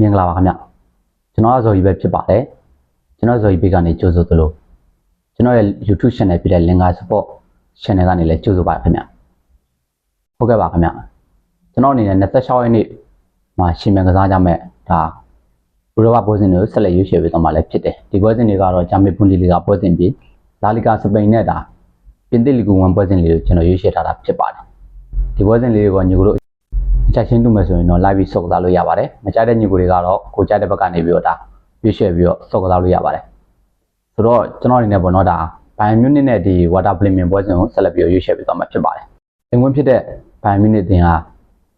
မင်္ဂလာပါခင်ဗျကျွန်တော်ကဇော်ကြီးပဲဖြစ်ပါတယ်ကျွန်တော်ဇော်ကြီးဘေးကနေကြိုဆိုသလိုကျွန်တော်ရဲ့ YouTube channel ဖြစ်တဲ့ Linga Support channel ကနေလည်းကြိုဆိုပါခင်ဗျဟုတ်ကဲ့ပါခင်ဗျကျွန်တော်အနေနဲ့26ရက်နေ့မှာရှင်မြန်ကစားကြမဲ့ဒါဘူရောဘပွဲစဉ်တွေကိုဆက်လက်ရွေးချယ်ပေးသွားမှာလည်းဖြစ်တယ်ဒီပွဲစဉ်တွေကတော့ဂျာမနီဘွန်ဒီလီဂါပွဲစဉ်ပြီးလာလီဂါစပိန်နဲ့ဒါပြင်သစ်လီဂူဝန်ပွဲစဉ်လေးကိုကျွန်တော်ရွေးချယ်ထားတာဖြစ်ပါတယ်ဒီပွဲစဉ်လေးတွေကညီကိုတို့အ ချက်ချင်းတူမယ်ဆိုရင်တော့ live ပြီးစော့ကစားလို့ရပါတယ်မကြိုက်တဲ့ညီကိုတွေကတော့ကိုကြိုက်တဲ့ဘက်ကနေပြီးတော့ဒါရွေးချယ်ပြီးတော့စော့ကစားလို့ရပါတယ်ဆိုတော့ကျွန်တော်အနေနဲ့ပေါ့နော်ဒါဘိုင်မြူနစ်နဲ့ဒီ water playing ပွဲစဉ်ကိုဆက်လက်ပြီးတော့ရွေးချယ်ပြီးသွားမှာဖြစ်ပါတယ်အင်္ဂွန်းဖြစ်တဲ့ဘိုင်မြူနစ်တင်ဟာ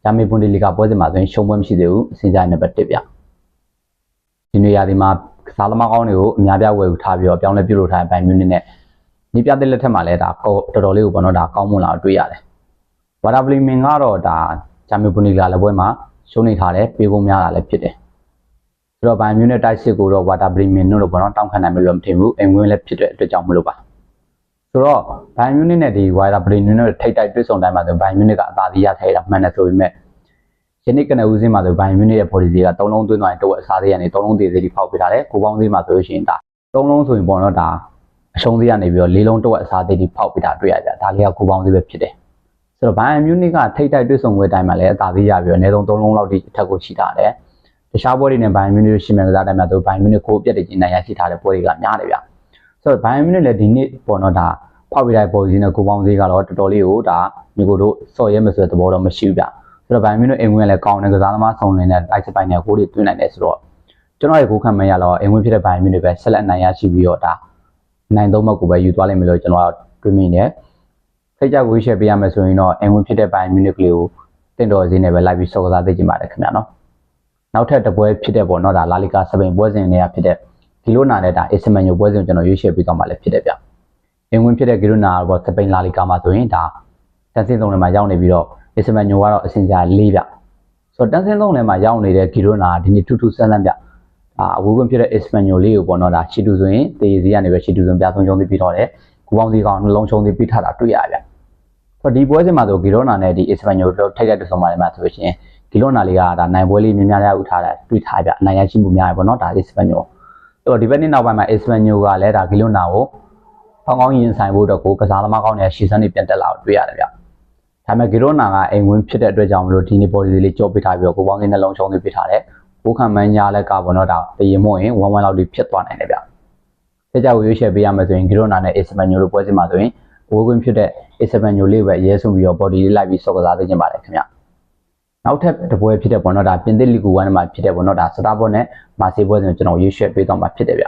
ဂျာမနီဘွန်ဒီလီဂါပွဲစဉ်မှာဆိုရင်ရှုံးပွဲမရှိသေးဘူးအစင်ကြိုင်နံပါတ်1ပြဒီနေရာဒီမှာကစားသမားကောင်းတွေကိုအများပြဝယ်ယူထားပြီးတော့ပြောင်းလဲပြုလုပ်ထားတဲ့ဘိုင်မြူနစ်နဲ့ညီပြတဲ့လက်ထက်မှာလည်းဒါတော်တော်လေးကိုပေါ့နော်ဒါကောင်းမွန်လာတွေ့ရတယ်ဝါတာပလီမင်ကတော့ဒါ ဂျာမနီဘွန်ဒီလီဂါလည်းပွဲမှာရှုံးနေထားတယ်ပြေကုန်များတာလည်းဖြစ်တယ်ဆိုတော့ဘိုင်မြူနစ်တိုက်စစ်ကိုတော့ဝါတာပလီမင်တို့လို့ပေါ့နော်တောင်းခံနိုင်မယ်လို့မထင်ဘူးအင်္ဂွန်းလည်းဖြစ်တဲ့အတွက်ကြောင့်မလို့ပါဆိုတော့ဘိုင်မြူနစ်နဲ့ဒီဝါတာပလီမင်တို့ထိတ်တိုက်တွေ့ဆုံတိုင်းမှာဆိုဘိုင်မြူနစ်ကအသာစီးရထားတာမှန်တယ်ဆိုပေမဲ့ယနေ့ကနဦးစင်းမှာဆိုဘိုင်မြူနစ်ရဲ့ body တွေက၃လုံးသွင်းသွားရင်တော့အစားသေးကနေ၃လုံးသေးသေးလေးဖောက်ပေးထားတယ်ကိုပေါင်းသေးမှာဆိုလို့ရှိရင်ဒါ၃လုံးဆိုရင်ပေါ့နော်ဒါအရှုံးသေးကနေပြီးတော့၄လုံးတော့အစားသေးလေးဖောက်ပေးတာတွေ့ရကြဒါလေးကကိုပေါင်းသေးပဲဖြစ်တယ် ဆိုတော့ဘိုင်မြူနစ်ကထိတ်တိုက်တွေ့ဆုံပွဲတိုင်းမှာလည်းအသာသေးရပြီးတော့အနည်းဆုံး၃လုံးလောက်ထိအထက်ကိုရှိထားတယ်တခြားပွဲတွေနဲ့ဘိုင်မြူနစ်ရှိမှန်ကစားတိုင်းမှာဆိုဘိုင်မြူနစ်ကိုအပြတ်တကြီးနိုင်ရရှိထားတဲ့ပွဲတွေကများတယ်ဗျဆိုတော့ဘိုင်မြူနစ်လည်းဒီနေ့ပေါ့နော်ဒါဖောက်ပေးတဲ့ပေါ်စီနဲ့ကိုပေါင်းသေးကတော့တော်တော်လေးကိုဒါမျိုးကိုတို့စော်ရဲမဆိုတဲ့သဘောတော့မရှိဘူးဗျဆိုတော့ဘိုင်မင်းတို့အိမ်ဝင်လည်းကောင်းတယ်ကစားသမားဆောင်လင်းတဲ့တိုက်စပိုင်နဲ့ကိုတွေတွင်းနိုင်တယ်ဆိုတော့ကျွန်တော်ရဲ့ကိုခံမရတော့အိမ်ဝင်ဖြစ်တဲ့ဘိုင်မင်းတွေပဲဆက်လက်နိုင်ရရှိပြီးတော့ဒါနိုင်သုံးဘက်ကိုပဲယူသွားလိမ့်မယ်လို့ကျွန်တော်တွေးမိနေ စိတ်ကြကိုရှယ်ပေးရမယ်ဆိုရင်တော့အိမ်ဝင်ဖြစ်တဲ့ဘိုင်မင်းတွေကလေးကိုတင့်တော်စည်းနဲ့ပဲလိုက်ပြီးစော်ကစားသိချင်ပါတယ်ခင်ဗျာနော်နောက်ထပ်တစ်ပွဲဖြစ်တဲ့ပေါ့နော်ဒါလာလီကာစပိန်ပွဲစဉ်တွေကဖြစ်တဲ့ဂီလိုနာနဲ့ဒါအစ်စမန်ညိုပွဲစဉ်ကိုကျွန်တော်ရွေးချယ်ပြီးတော့မှလည်းဖြစ်တယ်ဗျအိမ်ဝင်ဖြစ်တဲ့ဂီလိုနာကတော့စပိန်လာလီကာမှာဆိုရင်ဒါတန်ဆင်းသုံးထဲမှာရောက်နေပြီးတော့အစ်စမန်ညိုကတော့အစင်ကြာ၄ပြဆိုတော့တန်းစင်းသုံးထဲမှာရောက်နေတဲ့ဂီရိုနာဒီနေ့ထူးထူးဆန်းဆန်းပြအာအဝေးကွင်းဖြစ်တဲ့အစ်စမန်ညိုလေးကိုပေါ့နော်ဒါရှီတူဆိုရင်တေးစီကနေပဲရှီတူဆိုပြဆုံးချုံးပြီးပြီးတော့တယ်ကူပေါင်းစီကောင်နှလုံးချုံးပြီးပြီးထားတာတွေ့ရဗျ ဆိုတော့ဒီပွဲစဉ်မှာဆိုဂီရိုနာနဲ့ဒီအစ်စမန်ညိုတို့ထိုက်တဲ့တဆုံပါတယ်မှာဆိုလို့ရှိရင်ဂီရိုနာလေးကဒါနိုင်ပွဲလေးများများရဥထားတာတွေ့ထားဗျအနိုင်ရရှိမှုများရပေါ့နော်ဒါအစ်စမန်ညိုဆိုတော့ဒီဘက်နေ့နောက်ပိုင်းမှာအစ်စမန်ညိုကလည်းဒါဂီရိုနာကိုကောင်းကောင်းရင်ဆိုင်ဖို့တော့ကိုကစားသမားကောင်းတဲ့ရှီဆန်နေပြန်တက်လာတော့တွေ့ရတယ်ဗျဒါပေမဲ့ဂီရိုနာကအိမ်ဝင်ဖြစ်တဲ့အတွက်ကြောင့်မလို့ဒီနေ့ပေါ်ဒီလေးကြောပေးထားပြီးတော့ကိုပေါင်းစင်းနှလုံးချုံးသွင်းပေးထားတယ်။ကိုခံမန်းညာလက်ကပေါ့နော်ဒါတရင်မို့ရင်1 1လောက်ထိဖြစ်သွားနိုင်တယ်ဗျ။ဆက်ကြကိုရွေးချယ်ပေးရမယ်ဆိုရင်ဂီရိုနာနဲ့အစ်စပန်ညိုလိုပွဲစဉ်မှာဆိုရင် ဝေးခွင့်ဖြစ်တဲ့အစ်စပန်ညိုလေးပဲရဲဆုံးပြီးတော့ body လေးလိုက်ပြီးစော့ကစားသိချင်ပါတယ်ခင်ဗျ။နောက်ထပ်တစ်ပွဲဖြစ်တဲ့ပေါ့နော်ဒါပြင်သစ်လီဂူ1မှာဖြစ်တဲ့ပေါ့နော်ဒါစတာဘော့နဲ့မာစီပွဲစဉ်ကိုကျွန်တော်ရွေးချယ်ပေးတော့မှာဖြစ်တယ်ဗျ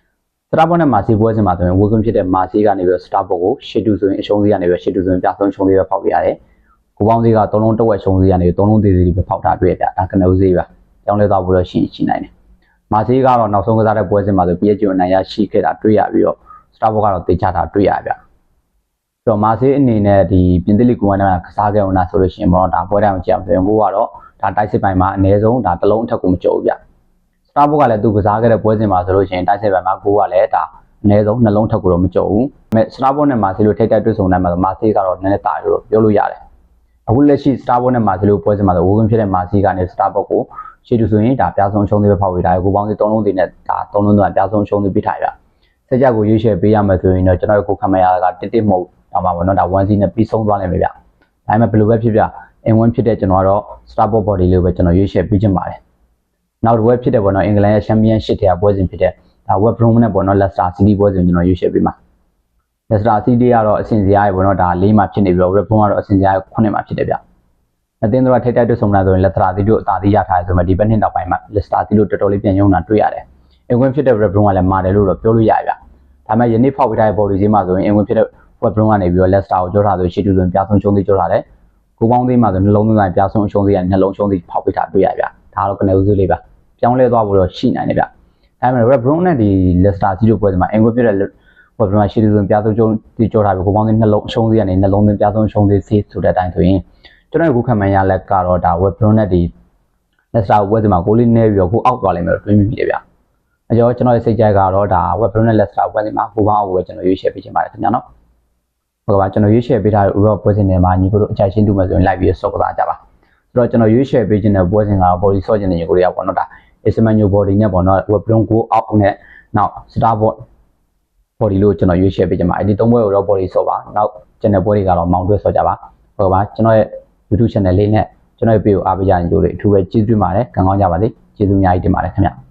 ။စတာဘော့နဲ့မာစီပွဲစဉ်မှာဆိုရင်ဝေးခွင့်ဖြစ်တဲ့မာစီကနေပြီးတော့စတာဘော့ကိုရှစ်တူဆိုရင်အရှုံးစီကနေပြီးရှစ်တူဆိုရင်ပြဆုံးရှုံးစီပဲဖောက်ပြရတယ်။ကိုပေါင်းသေးက3လုံးတစ်ဝက်ရှုံးစီကနေ3လုံးသေးသေးလေးပဲဖောက်တာတွေ့ရဗျဒါကနဦးစီးပါကြောင်းလဲသွားဖို့တော့ရှိရှိနိုင်တယ်မာစီကတော့နောက်ဆုံးကစားတဲ့ပွဲစဉ်မှာဆို PSG ကိုနိုင်ရရှိခဲ့တာတွေ့ရပြီးတော့ Starbucks ကတော့တေချတာတွေ့ရဗျဆို တော့မာစီအနေနဲ့ဒီပြင်သစ်လီကွန်ကကစားခဲ့အောင်လားဆိုလို့ရှိရင်ပေါ့ဒါပွဲတိုင်းကိုကြည့်အောင်ဆိုရင်ကိုကတော့ဒါတိုက်စစ်ပိုင်းမှာအနည်းဆုံးဒါတစ်လုံးအထက်ကိုမကြောက်ဘူးဗျ Starbucks ကလည်းသူကစားခဲ့တဲ့ပွဲစဉ်မှာဆိုလို့ရှိရင်တိုက်စစ်ပိုင်းမှာကိုကလည်းဒါအနည်းဆုံးနှလုံးထက်ကိုတော့မကြောက်ဘူး။မဲ့ Starbucks နဲ့မာစီလိုထိတ်တိုက်တွေ့ဆုံတိုင်းမှာဆိုမာစီကတော့နည်းနည်းတာလို့ပြောလို့ရတယ်။အခုလက်ရှိ Starbucks နဲ့မာစီလိုပွဲစဉ်မှာဆိုဝိုးကွင်းဖြစ်တဲ့မာစီကနေ Starbucks ကိုရှေ့တူဆိုရင်ဒါပြားဆုံးရှုံးသေးပဲဖောက်ပေးတာကိုပေါင်းစီ၃လုံးသေးနဲ့ဒါ၃လုံးတော့ပြားဆုံးရှုံးသေးပြထားရ။စက်ကြကိုရွေးချယ်ပေးရမယ်ဆိုရင်တော့ကျွန်တော်တို့ကိုခံမရကတစ်တစ်မဟုတ် တော့မှာပေါ့နော်ဒါ1စီနဲ့ပြီးဆုံးသွားလိမ့်မယ်ဗျ။ဒါပေမဲ့ဘယ်လိုပဲဖြစ်ဖြစ်အင်ဝင်းဖြစ်တဲ့ကျွန်တော်ကတော့ Starbucks body လေးကိုပဲကျွန်တော်ရွေးချယ်ပေးခြင်းပါတယ်။နောက်တစ်ဝက်ဖြစ်တဲ့ပေါ့နော်အင်္ဂလန်ရဲ့ Championship ထဲကပွဲစဉ်ဖြစ်တဲ့ဒါ West Brom နဲ့ပေါ့နော် Leicester City ပွဲစဉ်ကျွန်တော်ရွေးချယ်ပေးမှာ။ Leicester City ကတော့အဆင့်စရာရေပေါ့နော်ဒါ၄မှာဖြစ်နေပြီးတော့ West Brom ကတော့အဆင့်စရာ9မှာဖြစ်တယ်ဗျ။အသင်းတို့ကထိတ်တိုက်တွေ့ဆုံလာဆိုရင် Leicester City တို့အသာစီးရထားတယ်ဆိုမှဒီဘက်နှစ်နောက်ပိုင်းမှာ Leicester City တို့တော်တော်လေးပြန်ရုံတာတွေ့ရတယ်။အင်ဝင်ဖြစ်တဲ့ West Brom ကလည်းမာတယ်လို့တော့ပြောလို့ရဗျ။ဒါပေမဲ့ယနေ့ဖောက်ပေးထားတဲ့ body ကြီးမှာဆိုရင်အင်ဝင်ဖြစ်တဲ့ West Brom ကနေပြီးတော့ Leicester ကိုကြောထားဆိုရှေ့တူဆိုရင်ပြဆုံးရှုံးသေးကြောထားတယ်။ကိုပေါင်းသေးမှာဆိုနှလုံးသွင်းတိုင်းပြဆုံးရှုံးသေးရနှလုံးရှုံးသေးဖောက်ပေးထားတွေ့ရဗျ။ဒါတော့ကနေဦးစုလေးပါ။ပြောင်းလဲသွားဖို့တော့ရှိနိုင်တယ်ဗျ။ဒါပေမဲ့ Red Brown နဲ့ဒီ Leicester City ပွဲစဉ်မှာအင်္ဂွေဖြစ်တဲ့ Red Brown ရှီတူဇွန်ပြားဆုံးကျုံဒီကြောထားပြီးကိုပေါင်းတဲ့နှလုံးရှုံးသေးကနေနှလုံးသွင်းပြားဆုံးရှုံးသေးစေးဆိုတဲ့အတိုင်းဆိုရင်ကျွန်တော်အခုခံမှန်းရလက်ကတော့ဒါ Red Brown နဲ့ဒီ Leicester ပွဲစဉ်မှာကိုလေးနဲ့ပြီးတော့ကိုအောက်သွားလိမ့်မယ်လို့တွေးမိပြီလေဗျ။အကျော်ကျွန်တော်ရဲ့စိတ်ကြိုက်ကတော့ဒါ Red Brown နဲ့ Leicester ပွဲစဉ်မှာကိုပေါင်းအောက်ကိုပဲကျွန်တော်ရွေးချယ်ပေးချင်ပါတယ်ခင်ဗျာနော်။ ဟုတ်ကဲ့ပါကျွန်တော်ရွေးချယ်ပေးထားတဲ့ Europe ပွဲစဉ်တွေမှာညီကိုတို့အကြိုက်ရှင်းတူမယ်ဆိုရင် live ပြီးစော့ကစားကြပါ။ဆိုတော့ကျွန်တော်ရွေးချယ်ပေးခြင်းတဲ့ပွဲစဉ်ကတော့ body ဆော့ခြင်းတဲ့ညီကိုတွေကပေါ့နော်ဒါ is manual body နဲ့ပေါ့နော် web bronc go out နဲ့နောက် starboard body လို့ကျွန်တော်ရွေးချယ်ပေးကြပါအဲ့ဒီသုံးဘွဲကိုတော့ body ဆော့ပါနောက် channel ဘွဲတွေကတော့မောင်တွဲဆော့ကြပါဟုတ်ပါကျွန်တော်ရဲ့ YouTube channel လေးနဲ့ကျွန်တော်ရဲ့ page ကိုအားပေးကြရင်ကြိုးလို့အထူးပဲကျေးဇူးတင်ပါတယ်ကံကောင်းကြပါစေကျေးဇူးအများကြီးတင်ပါတယ်ခင်ဗျ